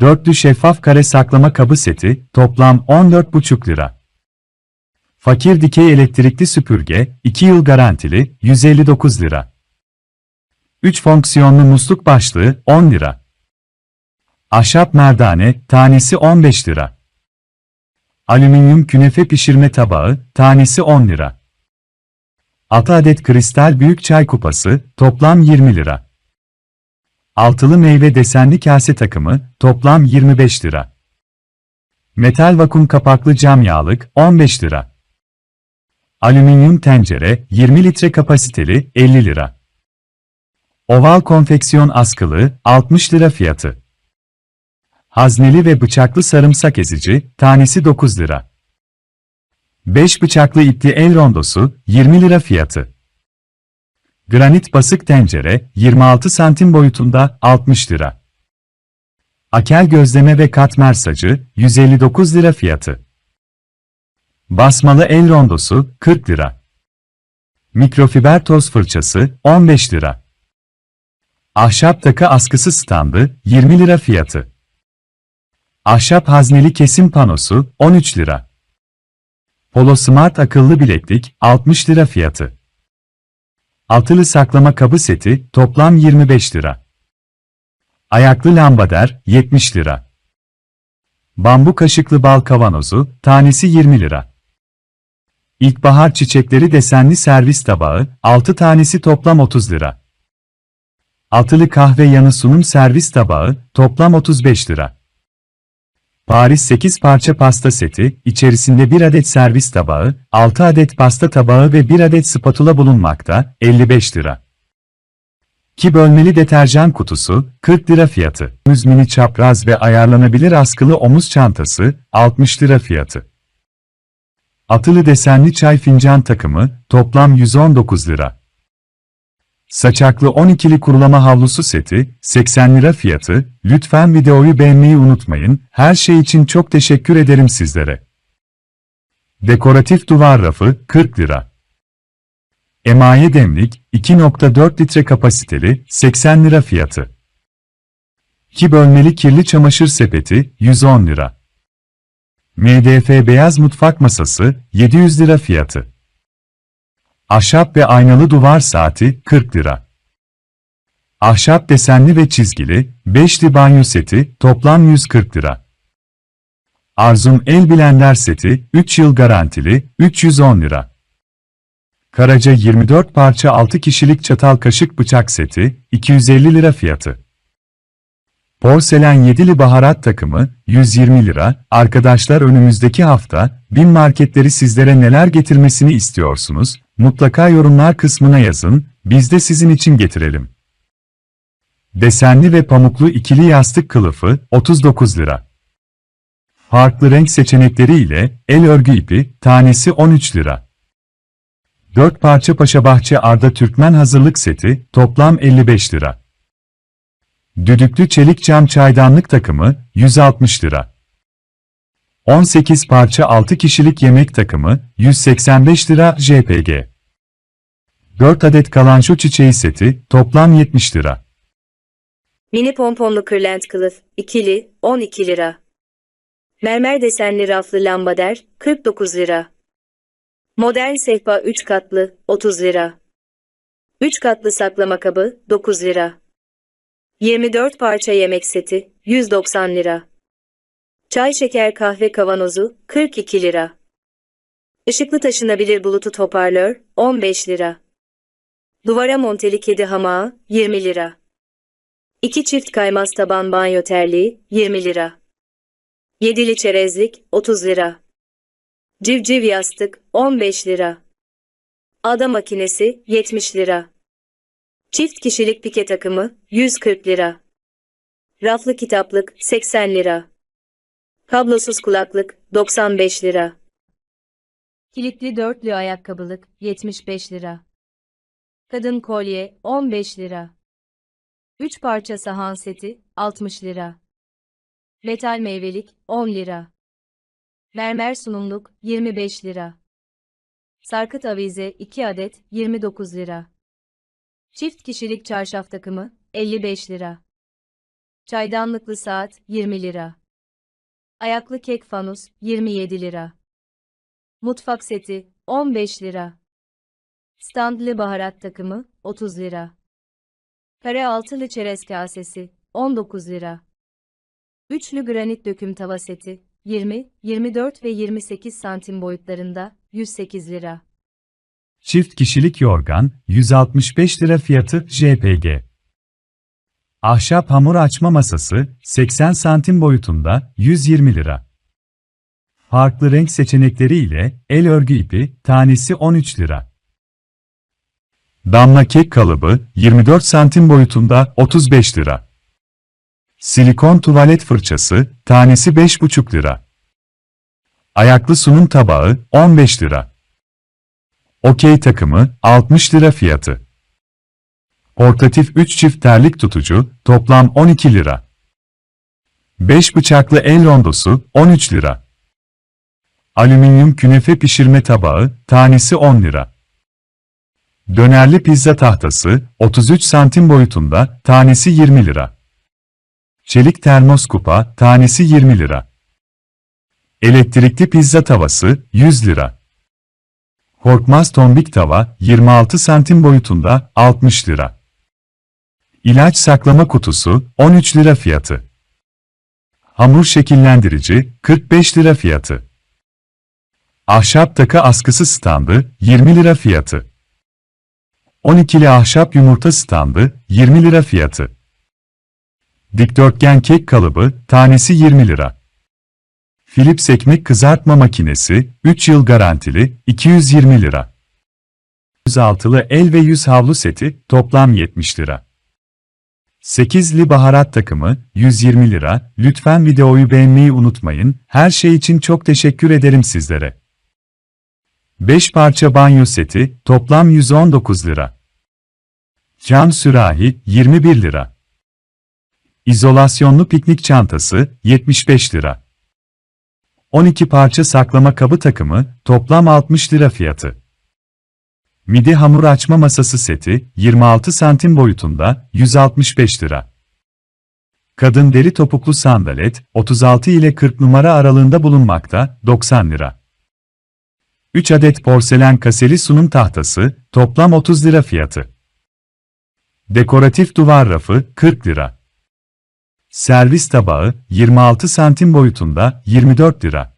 Dörtlü şeffaf kare saklama kabı seti, toplam 14,5 lira. Fakir dikey elektrikli süpürge, 2 yıl garantili, 159 lira. 3 fonksiyonlu musluk başlığı, 10 lira. Ahşap merdane, tanesi 15 lira. Alüminyum künefe pişirme tabağı, tanesi 10 lira. 6 adet kristal büyük çay kupası, toplam 20 lira. Altılı meyve desenli kase takımı, toplam 25 lira. Metal vakum kapaklı cam yağlık, 15 lira. Alüminyum tencere, 20 litre kapasiteli, 50 lira. Oval konfeksiyon askılı, 60 lira fiyatı. Hazneli ve bıçaklı sarımsak ezici, tanesi 9 lira. 5 bıçaklı ipli el rondosu, 20 lira fiyatı. Granit basık tencere, 26 santim boyutunda, 60 lira. Akel gözleme ve katmer sacı, 159 lira fiyatı. Basmalı el rondosu, 40 lira. Mikrofiber toz fırçası, 15 lira. Ahşap takı askısı standı, 20 lira fiyatı. Ahşap hazneli kesim panosu, 13 lira. Polo Smart akıllı bileklik, 60 lira fiyatı. Altılı saklama kabı seti, toplam 25 lira. Ayaklı lambader, 70 lira. Bambu kaşıklı bal kavanozu, tanesi 20 lira. İlkbahar çiçekleri desenli servis tabağı, 6 tanesi toplam 30 lira. Altılı kahve yanı sunum servis tabağı, toplam 35 lira. Paris 8 parça pasta seti, içerisinde 1 adet servis tabağı, 6 adet pasta tabağı ve 1 adet spatula bulunmakta, 55 lira. Ki bölmeli deterjan kutusu, 40 lira fiyatı. Müz mini çapraz ve ayarlanabilir askılı omuz çantası, 60 lira fiyatı. Atılı desenli çay fincan takımı, toplam 119 lira. Saçaklı 12'li kurulama havlusu seti, 80 lira fiyatı, lütfen videoyu beğenmeyi unutmayın, her şey için çok teşekkür ederim sizlere. Dekoratif duvar rafı, 40 lira. Emaye demlik, 2.4 litre kapasiteli, 80 lira fiyatı. 2 bölmeli kirli çamaşır sepeti, 110 lira. MDF beyaz mutfak masası, 700 lira fiyatı. Ahşap ve aynalı duvar saati 40 lira. Ahşap desenli ve çizgili 5'li banyo seti toplam 140 lira. Arzum el blender seti 3 yıl garantili 310 lira. Karaca 24 parça 6 kişilik çatal kaşık bıçak seti 250 lira fiyatı. Porselen yedili baharat takımı 120 lira. Arkadaşlar önümüzdeki hafta bin marketleri sizlere neler getirmesini istiyorsunuz? Mutlaka yorumlar kısmına yazın. Biz de sizin için getirelim. Desenli ve pamuklu ikili yastık kılıfı 39 lira. Farklı renk seçenekleri ile el örgü ipi tanesi 13 lira. 4 parça Paşabahçe Arda Türkmen hazırlık seti toplam 55 lira. Düdüklü çelik cam çaydanlık takımı 160 lira. 18 parça 6 kişilik yemek takımı 185 lira JPG. 4 adet kalanço çiçeği seti toplam 70 lira. Mini pomponlu kırlent kılıf, ikili, 12 lira. Mermer desenli raflı lambader, 49 lira. Modern sehpa 3 katlı, 30 lira. 3 katlı saklama kabı, 9 lira. 24 parça yemek seti, 190 lira. Çay şeker kahve kavanozu, 42 lira. Işıklı taşınabilir bluetooth hoparlör, 15 lira. Duvara monteli kedi hamağı, 20 lira. 2 çift kaymaz taban banyo terliği, 20 lira. Yedili çerezlik, 30 lira. Civciv yastık, 15 lira. Ada makinesi, 70 lira. Çift kişilik pike takımı, 140 lira. Raflı kitaplık, 80 lira. Kablosuz kulaklık, 95 lira. Kilitli dörtlü ayakkabılık, 75 lira. Kadın kolye, 15 lira. 3 parça sahan seti, 60 lira. Metal meyvelik, 10 lira. Mermer sunumluk, 25 lira. Sarkıt avize, 2 adet, 29 lira. Çift kişilik çarşaf takımı, 55 lira. Çaydanlıklı saat 20 lira. Ayaklı kek fanus 27 lira. Mutfak seti 15 lira. Standlı baharat takımı 30 lira. Kare altılı çerez kasesi 19 lira. Üçlü granit döküm tava seti 20, 24 ve 28 santim boyutlarında 108 lira. Çift kişilik yorgan, 165 lira fiyatı JPG. Ahşap hamur açma masası, 80 santim boyutunda, 120 lira. Farklı renk seçenekleri ile el örgü ipi, tanesi 13 lira. Damla kek kalıbı, 24 santim boyutunda, 35 lira. Silikon tuvalet fırçası, tanesi 5,5 lira. Ayaklı sunum tabağı, 15 lira. Okey takımı 60 lira fiyatı. Portatif 3 çift terlik tutucu toplam 12 lira. 5 bıçaklı el rondosu 13 lira. Alüminyum künefe pişirme tabağı tanesi 10 lira. Dönerli pizza tahtası 33 santim boyutunda tanesi 20 lira. Çelik termos kupa tanesi 20 lira. Elektrikli pizza tavası 100 lira. Korkmaz tombik tava 26 santim boyutunda 60 lira. İlaç saklama kutusu 13 lira fiyatı. Hamur şekillendirici 45 lira fiyatı. Ahşap takı askısı standı 20 lira fiyatı. 12'li ahşap yumurta standı 20 lira fiyatı. Dikdörtgen kek kalıbı tanesi 20 lira. Philips ekmek kızartma makinesi, 3 yıl garantili, 220 lira. 106'lı el ve yüz havlu seti, toplam 70 lira. 8'li baharat takımı, 120 lira. Lütfen videoyu beğenmeyi unutmayın. Her şey için çok teşekkür ederim sizlere. 5 parça banyo seti, toplam 119 lira. Cam sürahi, 21 lira. İzolasyonlu piknik çantası, 75 lira. 12 parça saklama kabı takımı, toplam 60 lira fiyatı. Midi hamur açma masası seti, 26 santim boyutunda, 165 lira. Kadın deri topuklu sandalet, 36 ile 40 numara aralığında bulunmakta, 90 lira. 3 adet porselen kaseli sunum tahtası, toplam 30 lira fiyatı. Dekoratif duvar rafı, 40 lira. Servis tabağı 26 santim boyutunda 24 lira.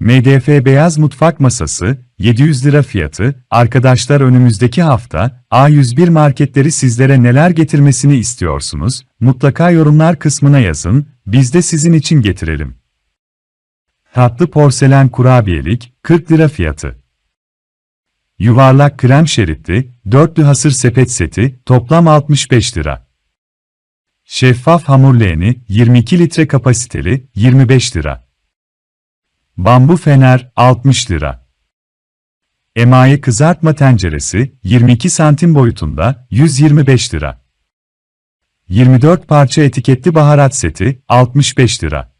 MDF beyaz mutfak masası 700 lira fiyatı. Arkadaşlar önümüzdeki hafta A101 marketleri sizlere neler getirmesini istiyorsunuz? Mutlaka yorumlar kısmına yazın. Biz de sizin için getirelim. Tatlı porselen kurabiyelik 40 lira fiyatı. Yuvarlak krem şeritli, dörtlü hasır sepet seti toplam 65 lira. Şeffaf hamur leğeni 22 litre kapasiteli 25 lira. Bambu fener 60 lira. Emaye kızartma tenceresi 22 santim boyutunda 125 lira. 24 parça etiketli baharat seti 65 lira.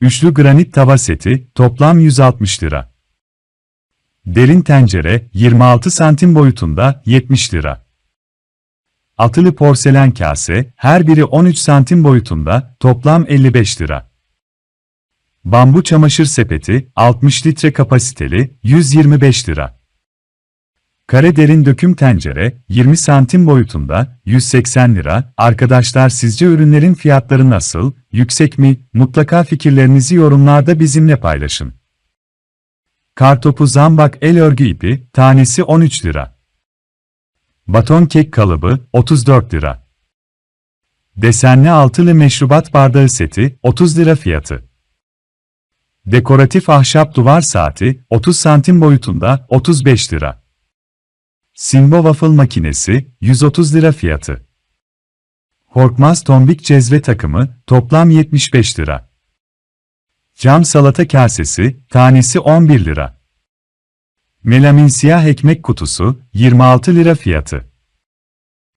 Üçlü granit tava seti toplam 160 lira. Derin tencere 26 santim boyutunda 70 lira. Atılı porselen kase, her biri 13 santim boyutunda, toplam 55 lira. Bambu çamaşır sepeti, 60 litre kapasiteli, 125 lira. Kare derin döküm tencere, 20 santim boyutunda, 180 lira. Arkadaşlar sizce ürünlerin fiyatları nasıl, yüksek mi? Mutlaka fikirlerinizi yorumlarda bizimle paylaşın. Kartopu zambak el örgü ipi, tanesi 13 lira. Baton kek kalıbı 34 lira. Desenli altılı meşrubat bardağı seti 30 lira fiyatı. Dekoratif ahşap duvar saati 30 santim boyutunda 35 lira. Simbo waffle makinesi 130 lira fiyatı. Korkmaz tombik cezve takımı toplam 75 lira. Cam salata kasesi tanesi 11 lira. Melamin siyah ekmek kutusu 26 lira fiyatı.